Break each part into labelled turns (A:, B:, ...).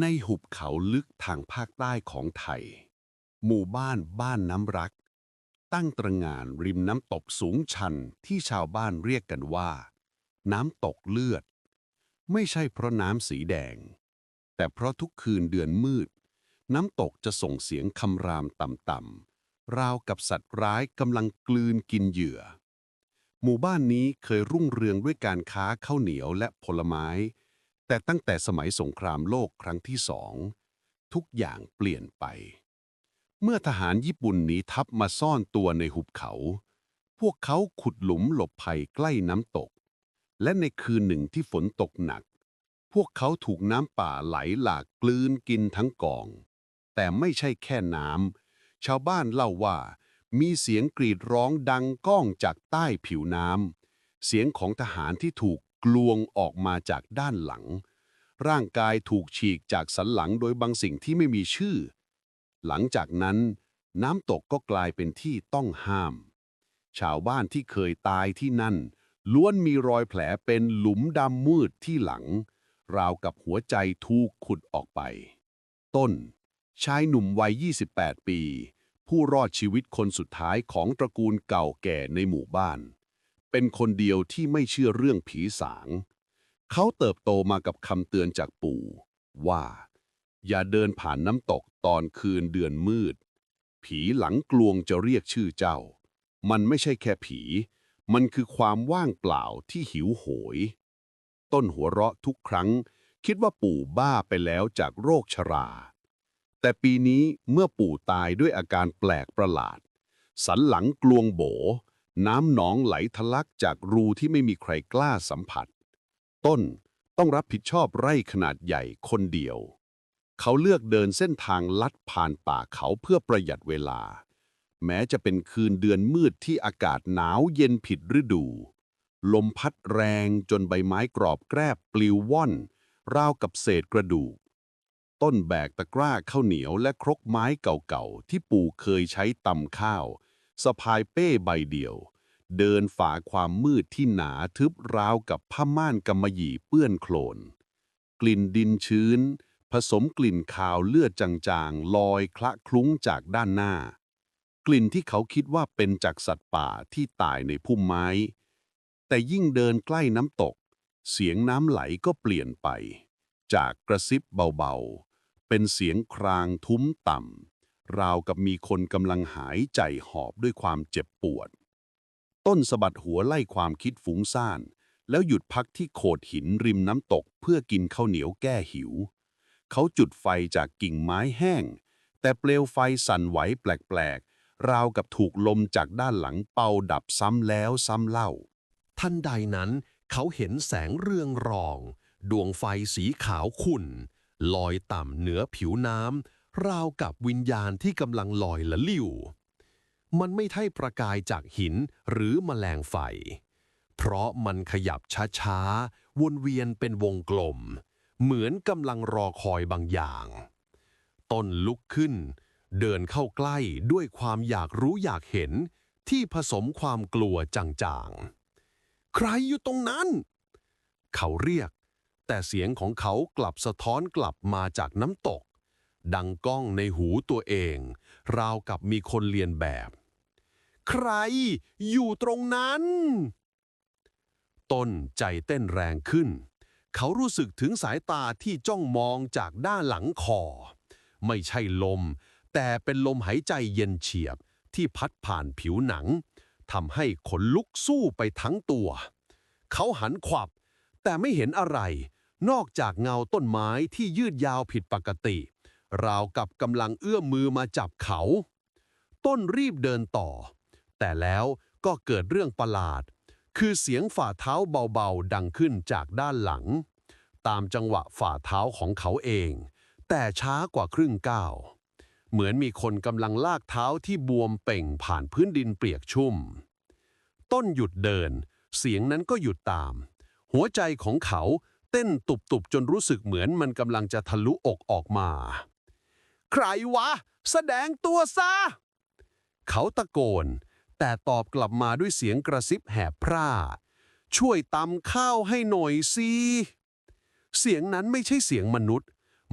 A: ในหุบเขาลึกทางภาคใต้ของไทย หมู่บ้านบ้านน้ำรัก ตั้งตระงานริมน้ำตกสูงชันที่ชาวบ้านเรียกกันว่า น้ำตกเลือด ไม่ใช่เพราะน้ำสีแดง แต่เพราะทุกคืนเดือนมืด น้ำตกจะส่งเสียงคำรามต่ำๆราวกับสัตว์ร้ายกำลังกลืนกินเหยื่อ หมู่บ้านนี้เคยรุ่งเรืองด้วยการค้าข้าวเหนียวและผลไม้ แต่ตั้งแต่สมัยสงครามโลกครั้งที่สองทุกอย่างเปลี่ยนไป เมื่อทหารญี่ปุ่นหนีทัพมาซ่อนตัวในหุบเขา พวกเขาขุดหลุมหลบภัยใกล้น้ำตก และในคืนหนึ่งที่ฝนตกหนัก พวกเขาถูกน้ำป่าไหลหลากกลืนกินทั้งกอง แต่ไม่ใช่แค่น้ำชาวบ้านเล่าว่า มีเสียงกรีดร้องดังก้องจากใต้ผิวน้ำเสียงของทหารที่ถูก กลวงออกมาจากด้านหลัง ร่างกายถูกฉีกจากสันหลังโดยบางสิ่งที่ไม่มีชื่อ หลังจากนั้น น้ำตกก็กลายเป็นที่ต้องห้าม ชาวบ้านที่เคยตายที่นั่น ล้วนมีรอยแผลเป็นหลุมดำมืดที่หลัง ราวกับหัวใจถูกขุดออกไป ต้น ชายหนุ่มวัย 28 ปี ผู้รอดชีวิตคนสุดท้ายของตระกูลเก่าแก่ในหมู่บ้าน เป็นคนเดียวที่ไม่เชื่อเรื่องผีสาง เขาเติบโตมากับคำเตือนจากปู่ ว่า อย่าเดินผ่านน้ำตกตอนคืนเดือนมืด ผีหลังกลวงจะเรียกชื่อเจ้า มันไม่ใช่แค่ผี มันคือความว่างเปล่าที่หิวโหย ต้นหัวเราะทุกครั้ง คิดว่าปู่บ้าไปแล้วจากโรคชรา แต่ปีนี้เมื่อปู่ตายด้วยอาการแปลกประหลาด สันหลังกลวงโบ น้ำหนองไหลทะลักจากรูที่ไม่มีใครกล้าสัมผัส ต้นต้องรับผิดชอบไร่ขนาดใหญ่คนเดียว เขาเลือกเดินเส้นทางลัดผ่านป่าเขาเพื่อประหยัดเวลา แม้จะเป็นคืนเดือนมืดที่อากาศหนาวเย็นผิดฤดู ลมพัดแรงจนใบไม้กรอบแกรบปลิวว่อน ราวกับเศษกระดูก ต้นแบกตะกร้าข้าวเหนียวและครกไม้เก่าๆที่ปู่เคยใช้ตำข้าว สะพายเป้ใบเดียว เดินฝ่าความมืดที่หนาทึบราวกับผ้าม่านกำมะหยี่เปื้อนโคลน กลิ่นดินชื้น ผสมกลิ่นคาวเลือดจางๆ ลอยคละคลุ้งจากด้านหน้า กลิ่นที่เขาคิดว่าเป็นจากสัตว์ป่าที่ตายในพุ่มไม้ แต่ยิ่งเดินใกล้น้ำตก เสียงน้ำไหลก็เปลี่ยนไป จากกระซิบเบาๆ เป็นเสียงครางทุ้มต่ำ ราวกับมีคนกำลังหายใจหอบด้วยความเจ็บปวด ต้นสะบัดหัวไล่ความคิดฟุ้งซ่าน แล้วหยุดพักที่โขดหินริมน้ำตกเพื่อกินข้าวเหนียวแก้หิว เขาจุดไฟจากกิ่งไม้แห้ง แต่เปลวไฟสั่นไหวแปลกๆ ราวกับถูกลมจากด้านหลังเป่าดับซ้ำแล้วซ้ำเล่า
B: ทันใดนั้นเขาเห็นแสงเรืองรอง ดวงไฟสีขาวขุ่นลอยต่ำเหนือผิวน้ำ ราวกับวิญญาณที่กำลังลอยละลิ่ว มันไม่ใช่ประกายจากหินหรือแมลงไฟ เพราะมันขยับช้าๆ วนเวียนเป็นวงกลม เหมือนกำลังรอคอยบางอย่าง ต้นลุกขึ้น เดินเข้าใกล้ด้วยความอยากรู้อยากเห็นที่ผสมความกลัวจางๆ ใครอยู่ตรงนั้น เขาเรียก แต่เสียงของเขากลับสะท้อนกลับมาจากน้ำตก ดังก้องในหูตัวเอง ราวกับมีคนเรียนแบบ ใครอยู่ตรงนั้น ต้นใจเต้นแรงขึ้น เขารู้สึกถึงสายตาที่จ้องมองจากด้านหลังคอ ไม่ใช่ลม แต่เป็นลมหายใจเย็นเฉียบที่พัดผ่านผิวหนังทำให้ขนลุกสู้ไปทั้งตัว เขาหันขวับ แต่ไม่เห็นอะไร นอกจากเงาต้นไม้ที่ยืดยาวผิดปกติ ราวกับกำลังเอื้อมมือมาจับเขา ต้นรีบเดินต่อ แต่แล้วก็เกิดเรื่องประหลาด คือเสียงฝ่าเท้าเบาๆ ดังขึ้นจากด้านหลัง ตามจังหวะฝ่าเท้าของเขาเอง แต่ช้ากว่าครึ่งก้าว เหมือนมีคนกำลังลากเท้าที่บวมเป่งผ่านพื้นดินเปียกชุ่ม ต้นหยุดเดิน เสียงนั้นก็หยุดตาม หัวใจของเขาเต้นตุบๆจนรู้สึกเหมือนมันกำลังจะทะลุอกออกมา ใครวะ แสดงตัวซะ เขาตะโกน แต่ตอบกลับมาด้วยเสียงกระซิบแหบพร่า ช่วยตำข้าวให้หน่อยสิ เสียงนั้นไม่ใช่เสียงมนุษย์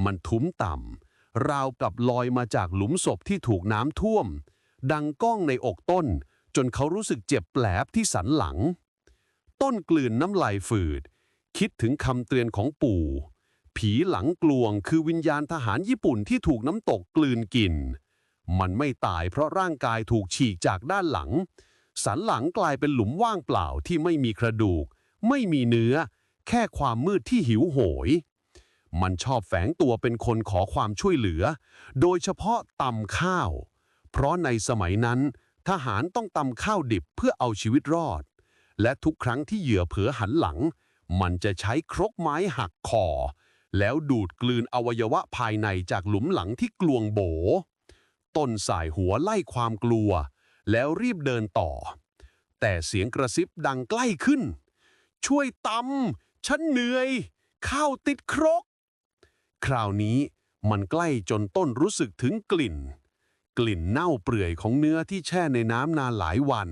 A: มันทุ้มต่ำ ราวกับลอยมาจากหลุมศพที่ถูกน้ำท่วม ดังก้องในอกต้น จนเขารู้สึกเจ็บแปลบที่สันหลัง ต้นกลืนน้ำลายฝืด คิดถึงคำเตือนของปู่ ผีหลังกลวงคือวิญญาณทหารญี่ปุ่นที่ถูกน้ำตกกลืนกิน มันไม่ตายเพราะร่างกายถูกฉีกจากด้านหลัง สันหลังกลายเป็นหลุมว่างเปล่าที่ไม่มีกระดูก ไม่มีเนื้อ แค่ความมืดที่หิวโหย มันชอบแฝงตัวเป็นคนขอความช่วยเหลือ โดยเฉพาะตำข้าว เพราะในสมัยนั้น ทหารต้องตำข้าวดิบเพื่อเอาชีวิตรอด และทุกครั้งที่เหยื่อเผลอหันหลัง มันจะใช้ครกไม้หักคอ แล้วดูดกลืนอวัยวะภายในจากหลุมหลังที่กลวงโบ ต้นสายหัวไล่ความกลัว แล้วรีบเดินต่อ แต่เสียงกระซิบดังใกล้ขึ้น ช่วยตำฉันเหนื่อย ข้าวติดครก คราวนี้มันใกล้จนต้นรู้สึกถึงกลิ่น กลิ่นเน่าเปื่อยของเนื้อที่แช่ในน้ำนานหลายวัน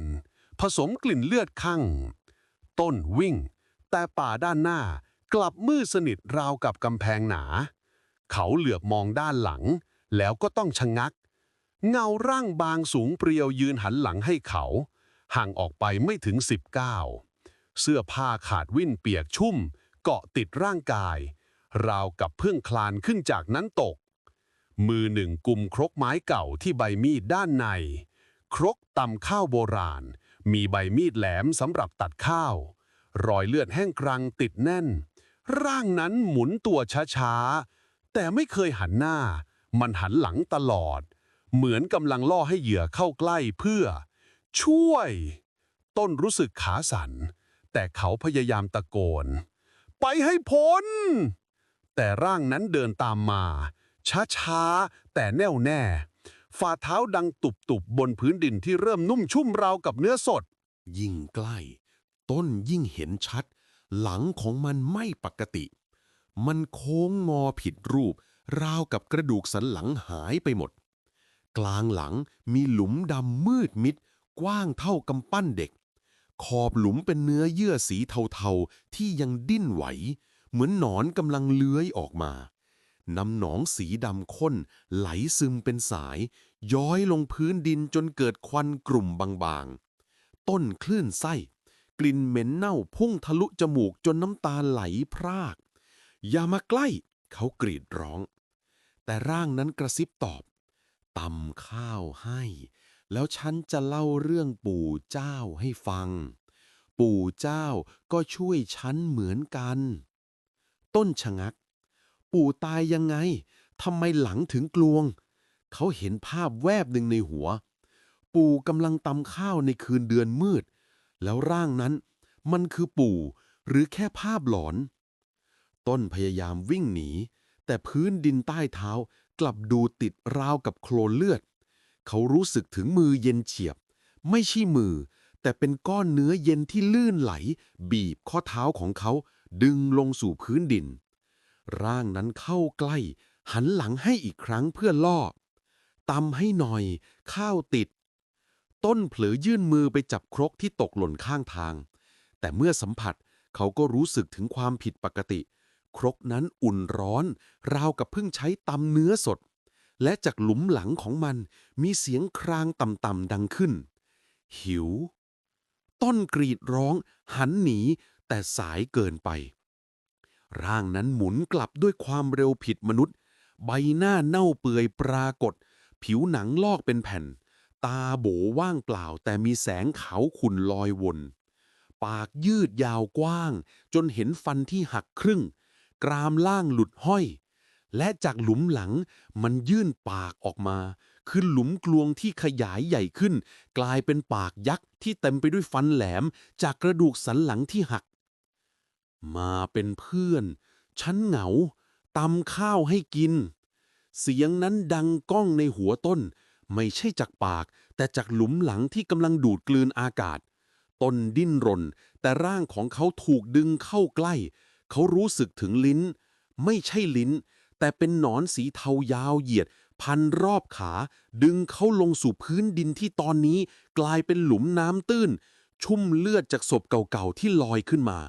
A: ผสมกลิ่นเลือดข้างต้นวิ่ง แต่ป่าด้านหน้า กลับมืดสนิทราวกับกำแพงหนา เขาเหลือบมองด้านหลัง แล้วก็ต้องชะงัก เงาร่างบางสูงเปรียวยืนหันหลังให้เขา ห่างออกไปไม่ถึงสิบก้าวเสื้อผ้าขาดวิ่นเปียกชุ่ม เกาะติดร่างกาย ราวกับเพิ่งคลานขึ้นจากนั้นตก มือหนึ่งกุมครกไม้เก่าที่ใบมีดด้านใน ครกตำข้าวโบราณ มีใบมีดแหลมสำหรับตัดข้าว รอยเลือดแห้งกรังติดแน่น ร่างนั้นหมุนตัวช้าๆ แต่ไม่เคยหันหน้า มันหันหลังตลอด เหมือนกำลังล่อให้เหยื่อเข้าใกล้เพื่อ ช่วย ต้นรู้สึกขาสัน่น แต่เขาพยายามตะโกน ไปให้พ้น แต่ร่างนั้นเดินตามมา ช้าๆ แต่แน่วแน่ ฝ่าเท้าดังตุบๆบบนพื้นดินที่เริ่มนุ่มชุ่มราวกับเนื้อสด
C: ยิ่งใกล้ ต้นยิ่งเห็นชัด หลังของมันไม่ปกติ มันโค้งงอผิดรูป ราวกับกระดูกสันหลังหายไปหมด กลางหลังมีหลุมดำมืดมิด กว้างเท่ากำปั้นเด็ก ขอบหลุมเป็นเนื้อเยื่อสีเทาๆ ที่ยังดิ้นไหว เหมือนหนอนกำลังเลื้อยออกมาน้ำหนองสีดำข้นไหลซึมเป็นสาย ย้อยลงพื้นดินจนเกิดควันกลุ่มบางๆ ต้นคลื่นไส้ กลิ่นเหม็นเน่าพุ่งทะลุจมูกจนน้ำตาไหลพราก อย่ามาใกล้ เขากรีดร้อง แต่ร่างนั้นกระซิบตอบตำข้าวให้ แล้วฉันจะเล่าเรื่องปู่เจ้าให้ฟัง ปู่เจ้าก็ช่วยฉันเหมือนกัน ต้นชะงัก ปู่ตายยังไงทำไมหลังถึงกลวง เขาเห็นภาพแวบหนึ่งในหัว ปู่กำลังตำข้าวในคืนเดือนมืด แล้วร่างนั้น มันคือปู่ หรือแค่ภาพหลอน ต้นพยายามวิ่งหนี แต่พื้นดินใต้เท้ากลับดูติดราวกับโคลนเลือด เขารู้สึกถึงมือเย็นเฉียบ ไม่ใช่มือ แต่เป็นก้อนเนื้อเย็นที่ลื่นไหล บีบข้อเท้าของเขาดึงลงสู่พื้นดิน ร่างนั้นเข้าใกล้ หันหลังให้อีกครั้งเพื่อล่อตำให้หน่อย ข้าวติด ต้นเผลอยื่นมือไปจับครกที่ตกหล่นข้างทาง แต่เมื่อสัมผัสเขาก็รู้สึกถึงความผิดปกติ ครกนั้นอุ่นร้อน ราวกับเพิ่งใช้ตำเนื้อสด และจากหลุมหลังของมันมีเสียงครางต่ำๆดังขึ้น หิว ต้นกรีดร้อง หันหนี แต่สายเกินไป ร่างนั้นหมุนกลับด้วยความเร็วผิดมนุษย์ ใบหน้าเน่าเปื่อยปรากฏ ผิวหนังลอกเป็นแผ่น ตาโบว่างเปล่า แต่มีแสงขาวขุ่นลอยวน ปากยืดยาวกว้าง จนเห็นฟันที่หักครึ่ง กรามล่างหลุดห้อย และจากหลุมหลังมันยื่นปากออกมา คือหลุมกลวงที่ขยายใหญ่ขึ้น กลายเป็นปากยักษ์ที่เต็มไปด้วยฟันแหลม จากกระดูกสันหลังที่หัก มาเป็นเพื่อน ฉันเหงาตำข้าวให้กิน เสียงนั้นดังก้องในหัวต้น ไม่ใช่จากปาก แต่จากหลุมหลังที่กำลังดูดกลืนอากาศ ตนดิ้นรน แต่ร่างของเขาถูกดึงเข้าใกล้ เขารู้สึกถึงลิ้น ไม่ใช่ลิ้น แต่เป็นหนอนสีเทายาวเหยียด พันรอบขา ดึงเขาลงสู่พื้นดินที่ตอนนี้กลายเป็นหลุมน้ำตื้น ชุ่มเลือดจากศพเก่าๆที่ลอยขึ้นมา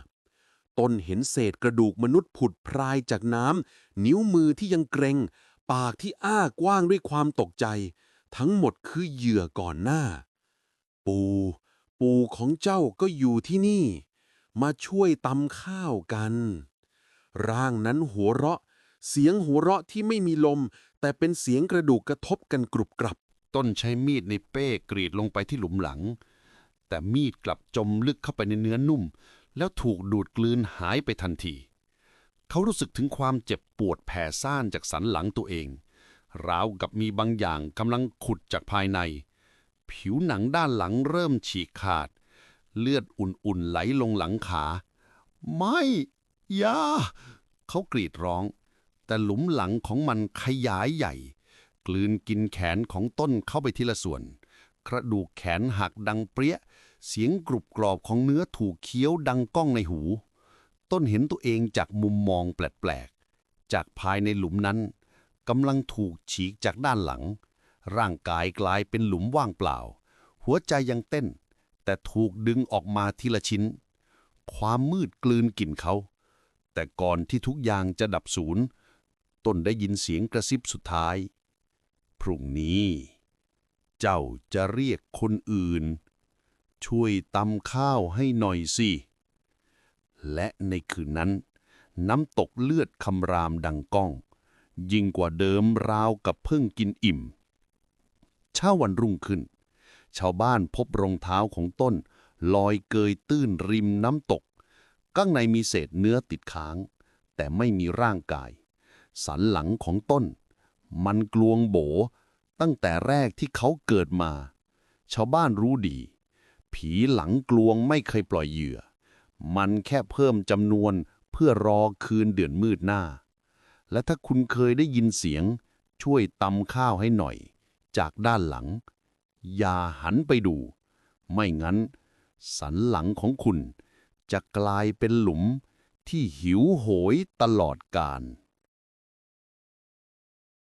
C: ตนเห็นเศษกระดูกมนุษย์ผุดพรายจากน้ำนิ้วมือที่ยังเกรงปากที่อ้ากว้างด้วยความตกใจ ทั้งหมดคือเหยื่อก่อนหน้า ปู่ ปู่ของเจ้าก็อยู่ที่นี่ มาช่วยตำข้าวกัน ร่างนั้นหัวเราะ เสียงหัวเราะที่ไม่มีลม แต่เป็นเสียงกระดูกกระทบกันกรุบกรับ
A: ต้นใช้มีดในเป้กรีดลงไปที่หลุมหลัง แต่มีดกลับจมลึกเข้าไปในเนื้อนุ่ม แล้วถูกดูดกลืนหายไปทันที เขารู้สึกถึงความเจ็บปวดแผ่ซ่านจากสันหลังตัวเอง ราวกับมีบางอย่างกำลังขุดจากภายใน ผิวหนังด้านหลังเริ่มฉีกขาด เลือดอุ่นๆไหลลงหลังขา ไม่อยาเขากรีดร้อง แต่หลุมหลังของมันขยายใหญ่ กลืนกินแขนของต้นเข้าไปทีละส่วน กระดูกแขนหักดังเปรี้ย เสียงกรุบกรอบของเนื้อถูกเคี้ยวดังก้องในหู ต้นเห็นตัวเองจากมุมมองแปลกๆ จากภายในหลุมนั้น กำลังถูกฉีกจากด้านหลัง ร่างกายกลายเป็นหลุมว่างเปล่า หัวใจยังเต้น แต่ถูกดึงออกมาทีละชิ้น ความมืดกลืนกลิ่นเขา แต่ก่อนที่ทุกอย่างจะดับสูญต้นได้ยินเสียงกระซิบสุดท้าย พรุ่งนี้ เจ้าจะเรียกคนอื่น ช่วยตำข้าวให้หน่อยสิและในคืนนั้น น้ำตกเลือดคำรามดังก้อง ยิ่งกว่าเดิมราวกับเพิ่งกินอิ่ม เช้าวันรุ่งขึ้น ชาวบ้านพบรองเท้าของต้น ลอยเกยตื้นริมน้ำตก ข้างในมีเศษเนื้อติดค้าง แต่ไม่มีร่างกาย สันหลังของต้น มันกลวงโบ ตั้งแต่แรกที่เขาเกิดมา ชาวบ้านรู้ดี ผีหลังกลวงไม่เคยปล่อยเหยื่อ มันแค่เพิ่มจำนวนเพื่อรอคืนเดือนมืดหน้า และถ้าคุณเคยได้ยินเสียง ช่วยตำข้าวให้หน่อย จากด้านหลัง อย่าหันไปดู ไม่งั้น สันหลังของคุณจะกลายเป็นหลุมที่หิวโหยตลอดกาล